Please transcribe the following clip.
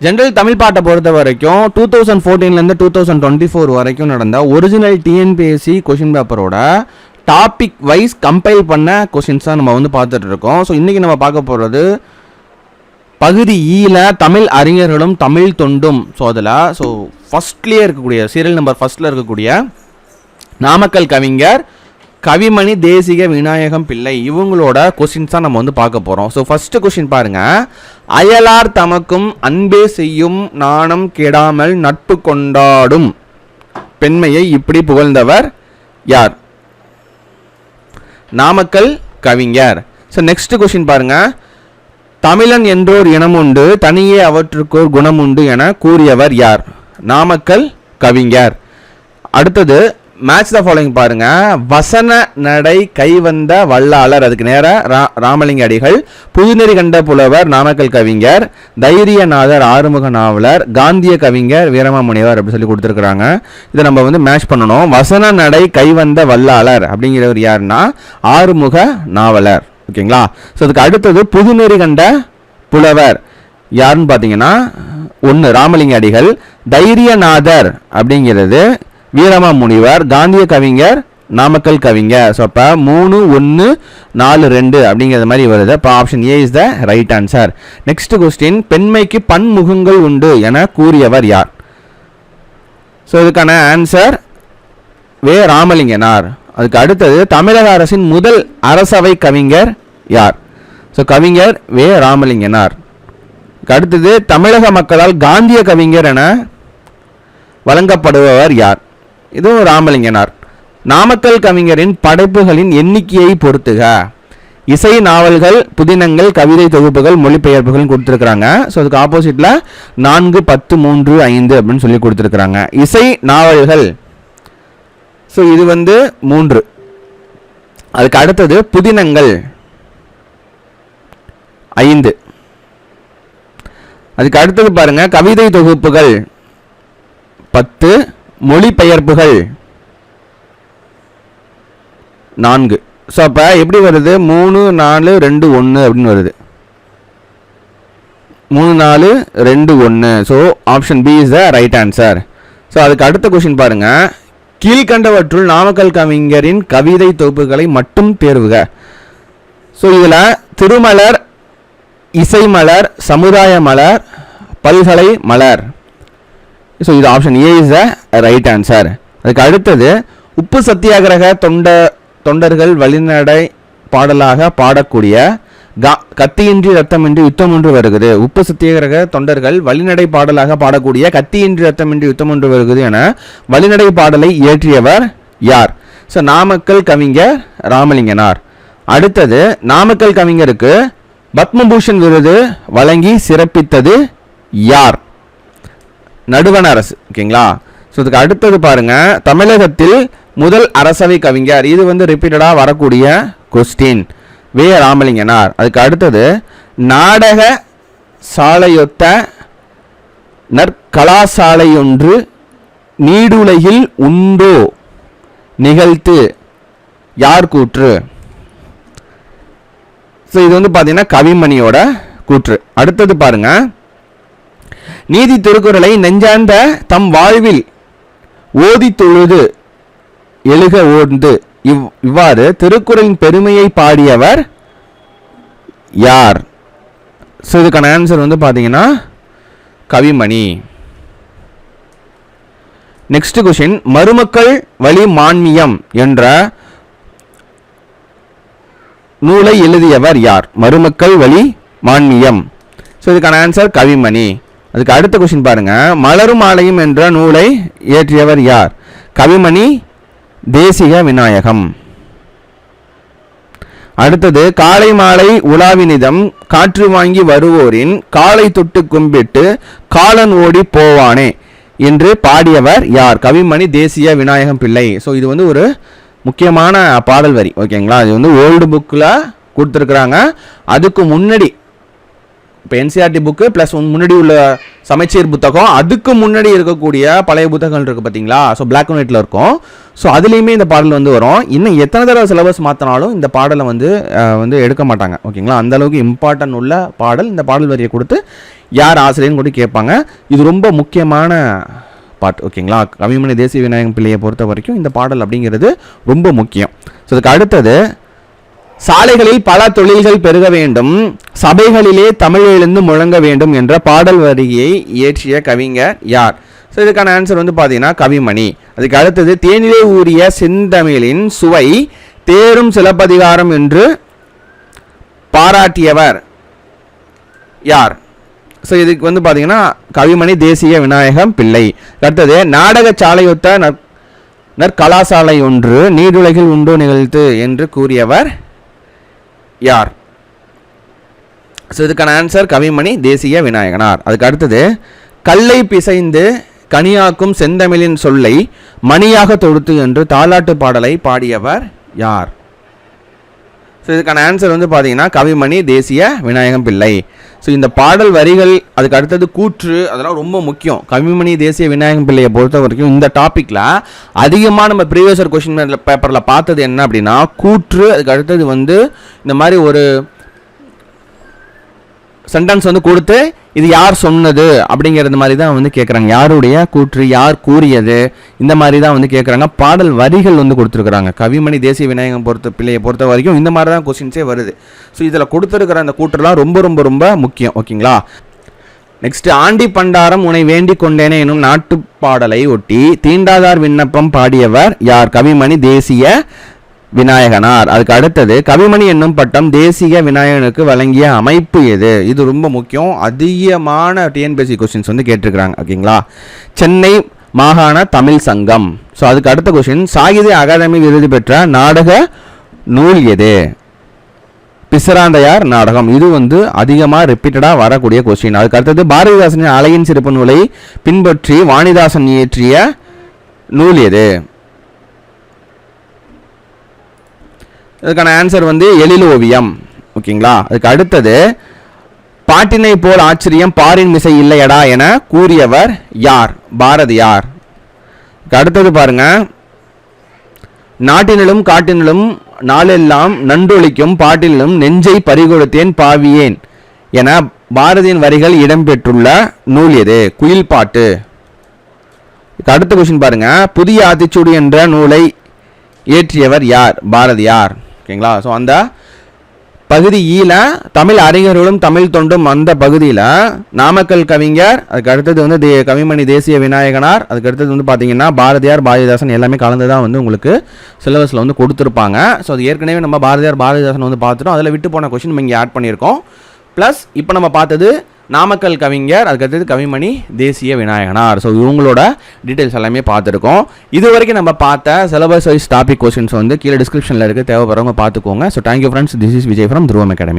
General Tamil பாட்டை பொறுத்த வரைக்கும் டூ தௌசண்ட் ஃபோர்டீன்லேருந்து டூ தௌசண்ட் டுவெண்ட்டி ஃபோர் வரைக்கும் நடந்த ஒரிஜினல் டிஎன்பிஎஸ்சி கொஷின் பேப்பரோட டாபிக் வைஸ் கம்பைல் பண்ண கொஷின்ஸ் தான் நம்ம வந்து பார்த்துட்டு இருக்கோம். ஸோ இன்றைக்கி நம்ம பார்க்க போகிறது பகுதி e ஈல தமிழ் அறிஞர்களும் தமிழ் தொண்டும். ஸோ அதில் ஸோ ஃபஸ்ட்லேயே இருக்கக்கூடிய சீரியல் நம்பர் ஃபஸ்ட்டில் இருக்கக்கூடிய நாமக்கல் கவிஞர் கவிமணி தேசிக விநாயகம் பிள்ளை இவங்களோட கொஸ்டின்ஸ் தான் நம்ம வந்து பார்க்க போகிறோம் ஸோ ஃபஸ்ட்டு கொஸ்டின் பாருங்க. அயலார் தமக்கும் அன்பே செய்யும் நாணம் கெடாமல் நட்பு கொண்டாடும் பெண்மையை இப்படி புகழ்ந்தவர் யார்? நாமக்கல் கவிஞர். ஸோ நெக்ஸ்ட் கொஸ்டின் பாருங்க. தமிழன் என்றோர் இனமுண்டு தனியே அவற்றுக்கோர் குணமுண்டு என கூறியவர் யார்? நாமக்கல் கவிஞர். அடுத்தது மேட்ச் த ஃபாலோயிங் பாருங்க. வசன நடை கைவந்த வல்லாளர் அதுக்கு நேர ரா ராமலிங்க அடிகள் புதுநெறி கண்ட புலவர் நாமக்கல் கவிஞர் தைரியநாதர் ஆறுமுக நாவலர் காந்திய கவிஞர் வீரமாமுனிவர் அப்படி சொல்லி கொடுத்துருக்குறாங்க. இதை நம்ம வந்து மேட்ச் பண்ணணும். வசன நடை கைவந்த வல்லாளர் அப்படிங்கிறவர் யாருன்னா ஆறுமுக நாவலர். ஓகேங்களா? ஸோ அதுக்கு அடுத்தது புதுநெறி கண்ட புலவர். யாருன்னு பார்த்தீங்கன்னா ஒன்று ராமலிங்க அடிகள் தைரியநாதர் அப்படிங்கிறது வீரமா முனிவர் காந்திய கவிஞர் நாமக்கல் கவிஞர். ஸோ அப்போ மூணு ஒன்று நாலு ரெண்டு அப்படிங்கிறது மாதிரி வருது. இப்போ option A is the right answer next question பெண்மைக்கு பன்முகங்கள் உண்டு என கூறியவர் யார்? ஸோ இதுக்கான ஆன்சர் வே ராமலிங்கனார். அதுக்கு அடுத்தது தமிழக அரசின் முதல் அரசவை கவிஞர் யார்? ஸோ கவிஞர் வே ராமலிங்கனார். அடுத்தது தமிழக மக்களால் காந்திய கவிஞர் என வழங்கப்படுபவர் யார்? இதுவும் ராமலிங்கனார் நாமக்கல் கவிஞரின் படைப்புகளின் எண்ணிக்கையை பொறுத்துக. இசை நாவல்கள் புதினங்கள் கவிதை தொகுப்புகள் மொழிபெயர்ப்புகள் கொடுத்துருக்குறாங்க. ஸோ அதுக்கு ஆப்போசிட்டில் நான்கு பத்து மூன்று ஐந்து அப்படின்னு சொல்லி கொடுத்துருக்குறாங்க. இசை நாவல்கள். ஸோ இது வந்து மூன்று. அதுக்கு அடுத்தது புதினங்கள். ஐந்து. அதுக்கு அடுத்தது பாருங்க கவிதை தொகுப்புகள். பத்து மொழிபெயர்ப்புகள். நான்கு. ஸோ அப்போ எப்படி வருது? மூணு நாலு ரெண்டு ஒன்று அப்படின்னு வருது. மூணு நாலு ரெண்டு ஒன்று so option B is the right answer so அதுக்கு அடுத்த கொஷின் பாருங்கள் கீழ்கண்டவற்றுள் நாமக்கல் கவிஞரின் கவிதை தொகுப்புகளை மட்டும் தேர்வுக. ஸோ இதில் திருமலர் இசைமலர் சமுதாய மலர் பல்கலை மலர். ஸோ இது option A is the right answer அதுக்கு அடுத்தது உப்பு சத்தியாகிரக தொண்ட தொண்டர்கள் வழிநடை பாடலாக பாடக்கூடிய கா கத்தியின்றி ரத்தமின்றி யுத்தம் ஒன்று வருகிறது உப்பு சத்தியாகிரக தொண்டர்கள் வழிநடை பாடலாக பாடக்கூடிய கத்தியின்றி ரத்தமின்றி யுத்தம் ஒன்று வருகிறது என வழிநடை பாடலை இயற்றியவர் யார்? ஸோ நாமக்கல் கவிஞர் ராமலிங்கனார். அடுத்தது நாமக்கல் கவிஞருக்கு பத்மபூஷன் விருது வழங்கி சிறப்பித்தது யார்? நடுவண அரசு ஓகேங்களா? ஸோ இதுக்கு அடுத்தது பாருங்கள் தமிழகத்தில் முதல் அரசவை கவிஞர் இது வந்து ரிப்பீட்டடாக வரக்கூடிய கொஸ்டின் வே. ராமலிங்கனார். அதுக்கு அடுத்தது நாடக சாலையொத்த நற்கலாசாலையொன்று நீடுலகில் உண்டோ? நிகழ்த்து. யார் கூற்று? ஸோ இது வந்து பார்த்தீங்கன்னா கவிமணியோட கூற்று. அடுத்தது பாருங்கள் நீதி திருக்குறளை நெஞ்சார்ந்த தம் வாழ்வில் ஓதி தொழுது எழுக ஓர்ந்து. இவ் இவ்வாறு திருக்குறளின் பெருமையை பாடியவர் யார்? ஸோ இதுக்கான ஆன்சர் வந்து பார்த்தீங்கன்னா கவிமணி. நெக்ஸ்ட் கொஷின் மருமக்கள் வழி மான்மியம் என்ற நூலை எழுதியவர் யார்? மருமக்கள் வழி மான்மியம். ஸோ இதுக்கான ஆன்சர் கவிமணி. அதுக்கு அடுத்த கொஸ்டின் பாருங்க. மலரும் ஆலயம் என்ற நூலை இயற்றியவர் யார்? கவிமணி தேசிக விநாயகம். அடுத்தது காலை மாலை உலாவினிதம் காற்று வாங்கி வருவோரின் காலை தொட்டு கும்பிட்டு காலன் ஓடி போவானே என்று பாடியவர் யார்? கவிமணி தேசிய விநாயகம் பிள்ளை. ஸோ இது வந்து ஒரு முக்கியமான பாடல் வரி. ஓகேங்களா இது வந்து ஓல்டு புக்கில் கொடுத்துருக்குறாங்க. அதுக்கு முன்னாடி இப்போ என்சிஆர்டி புக்கு ப்ளஸ் முன்னாடி உள்ள சமைச்சீர் புத்தகம் அதுக்கு முன்னாடி இருக்கக்கூடிய பழைய புத்தகங்கள் இருக்குது பார்த்தீங்களா ஸோ பிளாக் அண்ட் ஒயிட்டில் இருக்கும். ஸோ அதுலேயுமே இந்த பாடல் வந்து வரும். இன்னும் எத்தனை தடவை சிலபஸ் மாற்றினாலும் இந்த பாடலை வந்து வந்து எடுக்க மாட்டாங்க. ஓகேங்களா? அந்த அளவுக்கு இம்பார்ட்டன்ட் உள்ள பாடல் இந்த பாடல் வரியை கொடுத்து யார் ஆசிரியர்னு கூட கேட்பாங்க. இது ரொம்ப முக்கியமான பாட்டு ஓகேங்களா? கவிமணி தேசிய விநாயகம் பிள்ளையை பொறுத்த வரைக்கும் இந்த பாடல் அப்படிங்கிறது ரொம்ப முக்கியம். ஸோ அதுக்கு அடுத்தது சாலைகளில் பல தொழில்கள் பெருக வேண்டும் சபைகளிலே தமிழ் எழுந்து முழங்க வேண்டும் என்ற பாடல் வரியை இயற்றிய கவிஞர் யார்? ஸோ இதுக்கான ஆன்சர் வந்து பார்த்தீங்கன்னா கவிமணி. அதுக்கு அடுத்தது தேனிலே ஊறிய செந்தமிழின் சுவை தேரும் சிலப்பதிகாரம் என்று பாராட்டியவர் யார்? ஸோ இதுக்கு வந்து பார்த்தீங்கன்னா கவிமணி தேசிய விநாயகம் பிள்ளை. அடுத்தது நாடக சாலையொத்த நற் நற்கலாசாலை ஒன்று நீடுலகில் உண்டோ நிகழ்த்து என்று கூறியவர் யார்? ஸோ இதுக்கான ஆன்சர் கவிமணி தேசிய விநாயகனார். அதுக்கு அடுத்தது கல்லை பிசைந்து கனியாக்கும் செந்தமிழின் சொல்லை மணியாக தொடுத்து என்று தாலாட்டு பாடலை பாடியவர் யார்? ஸோ இதுக்கான ஆன்சர் வந்து பார்த்தீங்கன்னா கவிமணி தேசிய விநாயகம் பிள்ளை. ஸோ இந்த பாடல் வரிகள் அதுக்கு அடுத்தது கூற்று அதெல்லாம் ரொம்ப முக்கியம். கவிமணி தேசிய விநாயகம் பிள்ளையை பொறுத்த வரைக்கும் இந்த டாப்பிக்கில் அதிகமாக நம்ம ப்ரீவியஸர் கொஷின் பேப்பரில் பார்த்தது என்ன அப்படின்னா கூற்று அதுக்கு அடுத்தது வந்து இந்த மாதிரி ஒரு சென்டென்ஸ் வந்து கொடுத்து இது யார் சொன்னது அப்படிங்கிறது மாதிரி தான் வந்து கேட்குறாங்க யாருடைய கூற்று யார் கூறியது இந்த மாதிரி தான் வந்து கேட்குறாங்க பாடல் வரிகள் வந்து கொடுத்துருக்குறாங்க. கவிமணி தேசிய விநாயகம் பொறுத்த பிள்ளையை பொறுத்த வரைக்கும் இந்த மாதிரி தான் கொஸ்டின்ஸே வருது. ஸோ இதில் கொடுத்துருக்கிற அந்த கூற்றுலாம் ரொம்ப ரொம்ப ரொம்ப முக்கியம். ஓகேங்களா நெக்ஸ்ட் ஆண்டி பண்டாரம் உன்னை வேண்டி கொண்டேனே எனும் நாட்டு பாடலை ஒட்டி தீண்டாதார் விண்ணப்பம் பாடியவர் யார்? கவிமணி தேசிய விநாயகனார். அதுக்கு அடுத்தது கவிமணி என்னும் பட்டம் தேசிய விநாயகனுக்கு வழங்கிய அமைப்பு எது? இது ரொம்ப முக்கியம். அதிகமான டிஎன்பிஎஸ்சி கொஸ்டின்ஸ் வந்து கேட்டிருக்கிறாங்க ஓகேங்களா? சென்னை மாகாண தமிழ் சங்கம். ஸோ அதுக்கு அடுத்த கொஸ்டின் சாகித்ய அகாதமி விருது பெற்ற நாடக நூல் எது? பிசராந்தையார் நாடகம். இது வந்து அதிகமாக ரிப்பீட்டடாக வரக்கூடிய கொஸ்டின் அதுக்கு அடுத்தது பாரதிதாசனின் அலையின் சிறப்பு நூலை பின்பற்றி வாணிதாசன் இயற்றிய நூல் எது? இதுக்கான ஆன்சர் வந்து எழில் ஓவியம் ஓகேங்களா? அதுக்கு அடுத்தது பாட்டினை போல் ஆச்சரியம் பாரின் மிசை இல்லையடா என கூறியவர் யார்? பாரதியார் அடுத்தது பாருங்க. நாட்டினிலும் காட்டினிலும் நாளெல்லாம் நன்றொழிக்கும் பாட்டினிலும் நெஞ்சை பறிகொடுத்தேன் பாவியேன் என பாரதியின் வரிகள் இடம்பெற்றுள்ள நூல் எது? குயில் பாட்டு. இதுக்கு அடுத்த கொஸ்டின் பாருங்க. புதிய ஆத்திச்சூடி என்ற நூலை இயற்றியவர் யார்? பாரதியார் ஓகேங்களா? ஸோ அந்த பகுதி ஈல தமிழ் அறிஞர்களும் தமிழ் தொண்டும் அந்த பகுதியில் நாமக்கல் கவிஞர் அதுக்கு அடுத்தது வந்து தே கவிமணி தேசிய விநாயகனார் அதுக்கு அடுத்தது வந்து பார்த்தீங்கன்னா பாரதியார் பாரதிதாசன் எல்லாமே கலந்து தான் வந்து உங்களுக்கு சிலபஸில் வந்து கொடுத்துருப்பாங்க. ஸோ அது ஏற்கனவே நம்ம பாரதியார் பாரதிதாசன் வந்து பார்த்துட்டோம். அதில் விட்டு போன கொஷின் நம்ம இங்கே ஆட் பண்ணியிருக்கோம். ப்ளஸ் இப்போ நம்ம பார்த்தது நாமக்கல் கவிஞர் அதுக்கடுத்தது கவிமணி தேசிய விநாயகனார். ஸோ இவங்களோட டீட்டெயில்ஸ் எல்லாமே பார்த்துருக்கோம். இது வரைக்கும் நம்ம பார்த்த சிலபஸ் வைஸ் டாபிக் கொஸ்டின்ஸ் வந்து கீழே டிஸ்கிரிப்ஷனில் இருக்குது தேவைப்படுறவங்க பார்த்துக்கோங்க. So thank you friends this is Vijay from Dhruvam academy